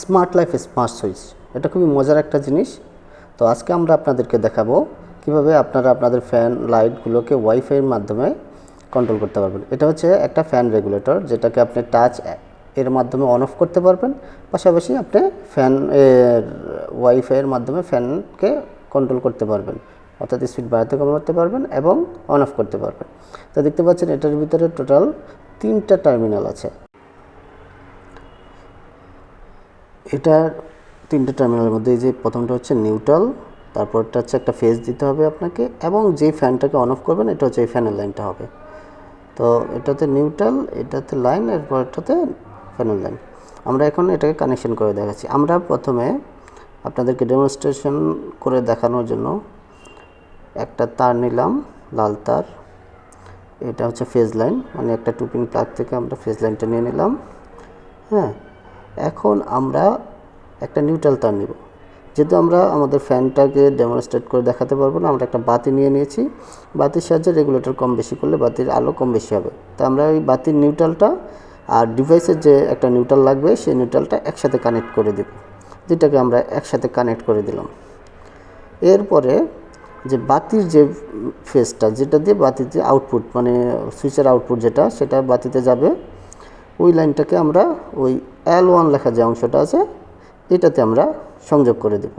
Smart life, smart switch এটা খুবই মজার একটা জিনিস। তো আজকে আমরা আপনাদেরকে দেখাবো কীভাবে আপনারা আপনাদের ফ্যান লাইটগুলোকে ওয়াইফাইয়ের মাধ্যমে কন্ট্রোল করতে পারবেন। এটা হচ্ছে একটা ফ্যান রেগুলেটর, যেটাকে আপনি টাচ এর মাধ্যমে অন অফ করতে পারবেন। পাশাপাশি আপনি ফ্যান এর, ওয়াইফাইয়ের মাধ্যমে ফ্যানকে কন্ট্রোল করতে পারবেন। অর্থাৎ স্পিড বাড়াতে কমাতে পারবেন এবং অন অফ করতে পারবেন। তো দেখতে পাচ্ছেন এটার ভিতরে টোটাল তিনটা টার্মিনাল আছে। এটার তিনটে টার্মিনালের মধ্যে, এই যে প্রথমটা হচ্ছে নিউট্রাল তারপরটা হচ্ছে একটা ফেজ দিতে হবে আপনাকে, এবং যে ফ্যানটাকে অন অফ করবেন, এটা হচ্ছে এই ফ্যানের লাইনটা হবে। তো এটাতে নিউট্রাল এটাতে লাইন এরপর এটাতে ফ্যানের লাইন আমরা এখন এটাকে কানেকশন করে দেখাচ্ছি। আমরা প্রথমে আপনাদেরকে ডেমনস্ট্রেশন করে দেখানোর জন্য একটা তার নিলাম, লাল তার। এটা হচ্ছে ফেজ লাইন মানে একটা টুপিং প্লাগ থেকে আমরা ফেজ লাইনটা নিয়ে নিলাম। হ্যাঁ এখন আমরা একটা নিউট্রাল তার নিব। যেহেতু আমরা আমাদের ফ্যানটাকে ডেমনস্ট্রেট করে দেখাতে পারব না, আমরা একটা বাতি নিয়ে নিয়েছি। বাতির সাহায্যে রেগুলেটর কম বেশি করলে বাতির আলো কম বেশি হবে। তো আমরা ওই বাতির নিউট্রালটা আর ডিভাইসের যে একটা নিউট্রাল লাগবে, সেই নিউট্রালটা একসাথে কানেক্ট করে দেব। যেটাকে আমরা একসাথে কানেক্ট করে দিলাম। এরপরে যে বাতির যে ফেসটা যেটা দিয়ে বাতিতে আউটপুট মানে সুইচের আউটপুট যেটা, সেটা বাতিতে যাবে। ওই লাইনটাকে আমরা ওই এল ওয়ান লেখা যে অংশটা আছে, এটাতে আমরা সংযোগ করে দেব।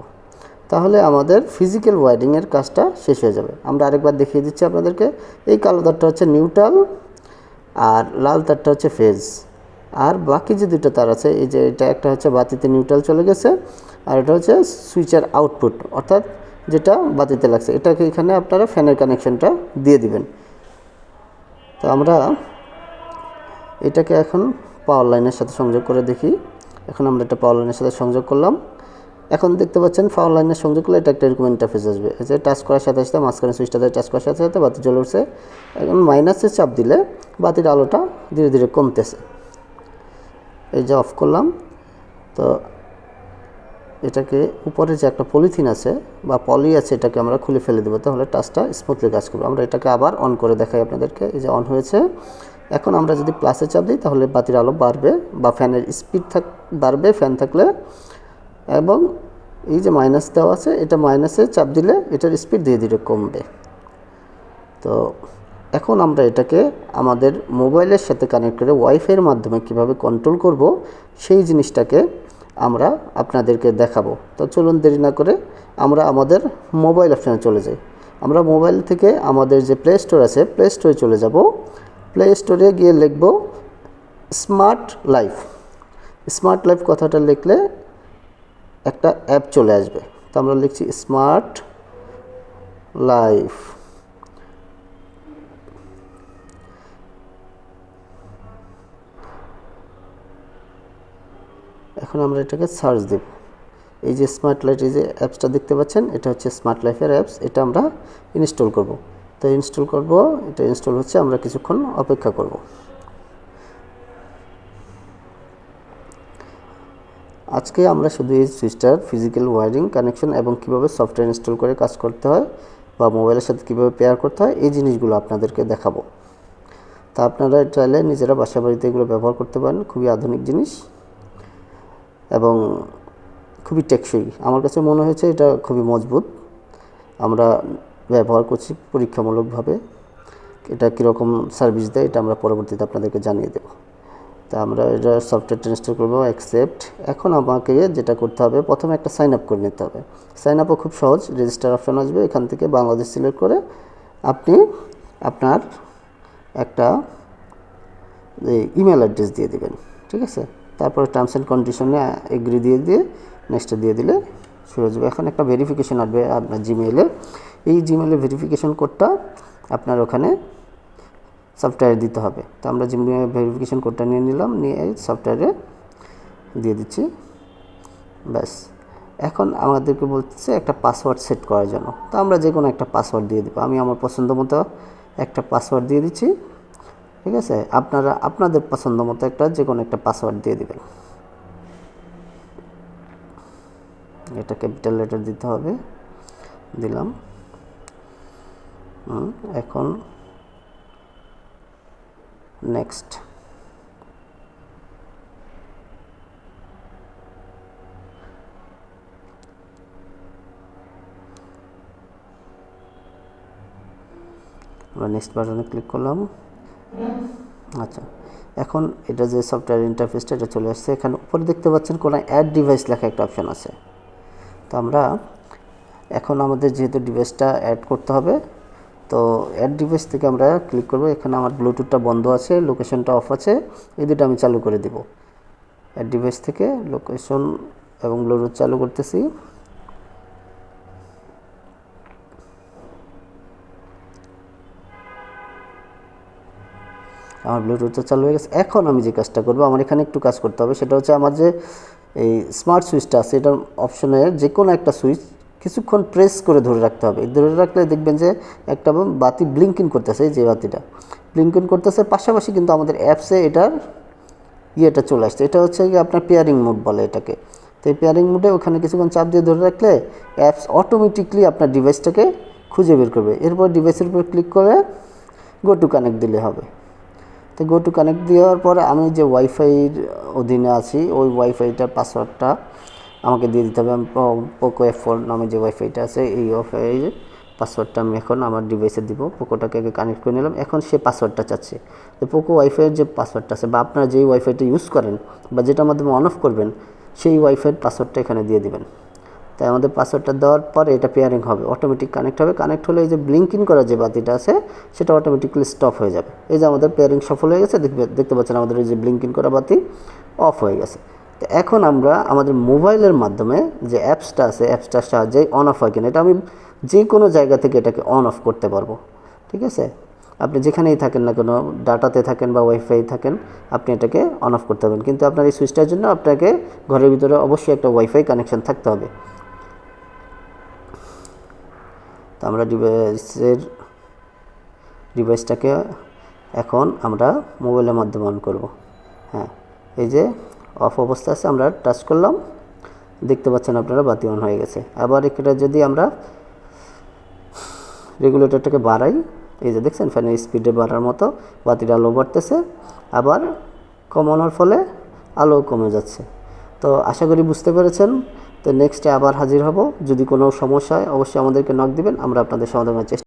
তাহলে আমাদের ফিজিক্যাল ওয়ারিংয়ের কাজটা শেষ হয়ে যাবে। আমরা আরেকবার দেখিয়ে দিচ্ছি আপনাদেরকে। এই কালো তারটা হচ্ছে নিউট্রাল আর লাল তারটা হচ্ছে ফেজ আর বাকি যে দুটো তার আছে, এই যে এটা একটা হচ্ছে বাতিতে নিউট্রাল চলে গেছে, আর এটা হচ্ছে সুইচের আউটপুট অর্থাৎ যেটা বাতিতে লাগছে। এটাকে এখানে আপনারা ফ্যানের কানেকশনটা দিয়ে দিবেন। তো আমরা এটাকে এখন পাওয়ার লাইনের সাথে সংযোগ করে দেখি। এখন আমরা এটা পাওয়ার লাইনের সাথে সংযোগ করলাম। এখন দেখতে পাচ্ছেন পাওয়ার লাইনের সংযোগ করলে এটা একটা এরকম ইন্টারফেস আসবে। এই যে টাচ করার সাথে সাথে মাঝখানে সুইচটাতে টাচ করার সাথে সাথে বাতি জ্বলে উঠছে। এখন মাইনাসে চাপ দিলে বাতির আলোটা ধীরে ধীরে কমতেছে। এই যে অফ করলাম। তো এটাকে উপরে যে একটা পলিথিন আছে বা পলি আছে এটাকে আমরা খুলে ফেলে দেবো। তাহলে টাচটা স্মুথলি কাজ করবে। আমরা এটাকে আবার অন করে দেখাই আপনাদেরকে। এই যে অন হয়েছে। এখন আমরা যদি প্লাসে চাপ দিই, তাহলে বাতির আলো বাড়বে বা ফ্যানের স্পিড থাক, বাড়বে ফ্যান থাকলে। এবং এই যে মাইনাস দেওয়া আছে, এটা মাইনাসে চাপ দিলে এটার স্পিড ধীরে ধীরে কমবে। তো এখন আমরা এটাকে আমাদের মোবাইলের সাথে কানেক্ট করে ওয়াইফাইয়ের মাধ্যমে কীভাবে কন্ট্রোল করব, সেই জিনিসটাকে আমরা আপনাদেরকে দেখাবো। তো চলুন দেরি না করে আমরা আমাদের মোবাইল অপশানে চলে যাই। আমরা মোবাইল থেকে আমাদের যে প্লে স্টোর আছে প্লে স্টোরে চলে যাব। প্লে স্টোরে গিয়ে লিখব স্মার্ট লাইফ স্মার্ট লাইফ কথাটা লিখলে একটা অ্যাপ চলে আসবে। তো আমরা লিখছি স্মার্ট লাইফ এখন আমরা এটাকে সার্চ দেব। এই যে স্মার্ট লাইট এই যে অ্যাপসটা দেখতে পাচ্ছেন, এটা হচ্ছে স্মার্ট লাইফের অ্যাপস এটা আমরা ইনস্টল করব। তো ইনস্টল করব। এটা ইনস্টল হচ্ছে, আমরা কিছুক্ষণ অপেক্ষা করব। আজকে আমরা শুধু এই সুইচটার ফিজিক্যাল ওয়ারিং কানেকশন এবং কীভাবে সফটওয়্যার ইনস্টল করে কাজ করতে হয় বা মোবাইলের সাথে কীভাবে পেয়ার করতে হয়, এই জিনিসগুলো আপনাদেরকে দেখাবো। তা আপনারা চাইলে নিজেরা বাসা বাড়িতে এগুলো ব্যবহার করতে পারেন, খুবই আধুনিক জিনিস এবং খুবই টেকসই। আমার কাছে মনে হয়েছে এটা খুবই মজবুত। আমরা ব্যবহার করছি পরীক্ষামূলকভাবে। এটা কীরকম সার্ভিস দেয় এটা আমরা পরবর্তীতে আপনাদেরকে জানিয়ে দেব। তা আমরা এটা সফটওয়্যারটা ইনস্টল করব অ্যাকসেপ্ট এখন আমাকে যেটা করতে হবে, প্রথমে একটা সাইন আপ করে নিতে হবে। সাইন আপও খুব সহজ রেজিস্টার অপশন আসবে, এখান থেকে বাংলাদেশ সিলেক্ট করে আপনি আপনার একটা ইমেল অ্যাড্রেস দিয়ে দেবেন, ঠিক আছে? তারপরে টার্মস অ্যান্ড কন্ডিশনে এগ্রি দিয়ে দিয়ে নেক্সটে দিয়ে দিলে শুরু যাবে। এখন একটা ভেরিফিকেশন আসবে আপনার জিমেইলে এই জিমেইলে ভেরিফিকেশন কোডটা আপনার ওখানে সফটওয়্যারে দিতে হবে। তো আমরা জিমেইল ভেরিফিকেশন কোডটা নিয়ে নিলাম, নিয়ে সফটওয়্যারে দিয়ে দিচ্ছি। ব্যাস। এখন আমাদেরকে বলতেছে একটা পাসওয়ার্ড সেট করার জন্য। তো আমরা যে কোনো একটা পাসওয়ার্ড দিয়ে দেবো। আমি আমার পছন্দ মতো একটা পাসওয়ার্ড দিয়ে দিচ্ছি। ঠিক আছে? আপনারা, আপনাদের পছন্দ মতো একটা যে কোনো একটা পাসওয়ার্ড দিয়ে দেবেন। এটা ক্যাপিটাল লেটার দিতে হবে। দিলাম। এখন নেক্সট আমরা নেক্সট বাটনে ক্লিক করলাম। আচ্ছা এখন এটা যে সফটওয়্যার ইন্টারফেসটা এটা চলে আসছে। এখানে উপরে দেখতে পাচ্ছেন কোনো অ্যাড ডিভাইস লেখা একটা অপশান আছে। তো আমরা এখন আমাদের যেহেতু ডিভাইসটা অ্যাড করতে হবে তো অ্যাড ডিভাইস থেকে আমরা ক্লিক করব। এখানে আমার ব্লুটুথটা বন্ধ আছে লোকেশনটা অফ আছে। এই দুটো আমি চালু করে দিব। অ্যাড ডিভাইস থেকে লোকেশন এবং ব্লুটুথ চালু করতেছি। আমার ব্লুটুথটা চালু হয়ে গেছে। এখন আমি যে কাজটা করব, আমার এখানে একটু কাজ করতে হবে। সেটা হচ্ছে আমার যে এই স্মার্ট সুইচটা আছে এটা অপশনে যে কোনো একটা সুইচ কিছুক্ষণ প্রেস করে ধরে রাখতে হবে। ধরে রাখলে দেখবেন যে একটা বাতি ব্লিঙ্কিং করতেছে যে বাতিটা। ব্লিঙ্কিং করতেছে, পাশাপাশি কিন্তু আমাদের অ্যাপসে এটার ইয়েটা চলে আসছে। এটা হচ্ছে কি আপনার পেয়ারিং মোড বলে এটাকে। তো এই পেয়ারিং মোডে ওখানে কিছুক্ষণ চাপ দিয়ে ধরে রাখলে অ্যাপস অটোমেটিকলি আপনার ডিভাইসটাকে খুঁজে বের করবে। এরপর ডিভাইসের উপর ক্লিক করে গো টু কানেক্ট দিলে হবে। তো গো টু কানেক্ট দেওয়ার পরে আমি যে ওয়াইফাইয়ের অধীনে আছি, ওই ওয়াইফাইটার পাসওয়ার্ডটা আমাকে দিয়ে দিতে হবে। পোকো এফ ফোর নামে যে ওয়াইফাইটা আছে, এই ওয়াইফাইয়ের পাসওয়ার্ডটা আমি এখন আমার ডিভাইসে দিব। পোকোটাকে আগে কানেক্ট করে নিলাম। এখন সে পাসওয়ার্ডটা চাচ্ছে। তো পোকো ওয়াইফাইয়ের যে পাসওয়ার্ডটা আছে, বা আপনারা যেই ওয়াইফাইটা ইউজ করেন, বা যেটার মাধ্যমে অন অফ করবেন, সেই ওয়াইফাইয়ের পাসওয়ার্ডটা এখানে দিয়ে দেবেন। তাই আমাদের পাসওয়ার্ডটা দেওয়ার পরে এটা পেয়ারিং হবে অটোমেটিক কানেক্ট হবে। কানেক্ট হলে এই যে ব্লিঙ্কিং করা যে বাতিটা আছে, সেটা অটোমেটিকলি স্টপ হয়ে যাবে। এই যে আমাদের পেয়ারিং সফল হয়ে গেছে, দেখবে, দেখতে পাচ্ছেন আমাদের এই যে ব্লিঙ্কিং করা বাতি অফ হয়ে গেছে। এখন আমরা আমাদের মোবাইলের মাধ্যমে যে অ্যাপসটা আছে, অ্যাপসটার সাহায্যে অন অফ হয় কিনা, এটা আমি যে কোনো জায়গা থেকে এটাকে অন অফ করতে পারব। ঠিক আছে? আপনি যেখানেই থাকেন না কেন, ডাটাতে থাকেন বা ওয়াইফাই থাকেন, আপনি এটাকে অন অফ করতে পারবেন। কিন্তু আপনার এই সুইচটার জন্য আপনাকে ঘরের ভিতরে অবশ্যই একটা ওয়াইফাই কানেকশন থাকতে হবে। তো আমরা ডিভাইসের, ডিভাইসটাকে এখন আমরা মোবাইলের মাধ্যমে অন করব। হ্যাঁ এই যে অফ অবস্থা আছে, আমরা টাচ করলাম। দেখতে পাচ্ছেন আপনারা বাতি অন হয়ে গেছে। আবার এটা যদি আমরা রেগুলেটরটাকে বাড়াই, এই যে দেখছেন ফ্যানের স্পিডে বাড়ার মতো বাতির আলো বাড়তেছে। আবার কমানোর ফলে আলো কমে যাচ্ছে। তো আশা করি বুঝতে পেরেছেন। তো নেক্সটে আবার হাজির হব। যদি কোনো সমস্যা হয়, অবশ্যই আমাদেরকে নক দিবেন। আমরা আপনাদের সমাধানের চেষ্টা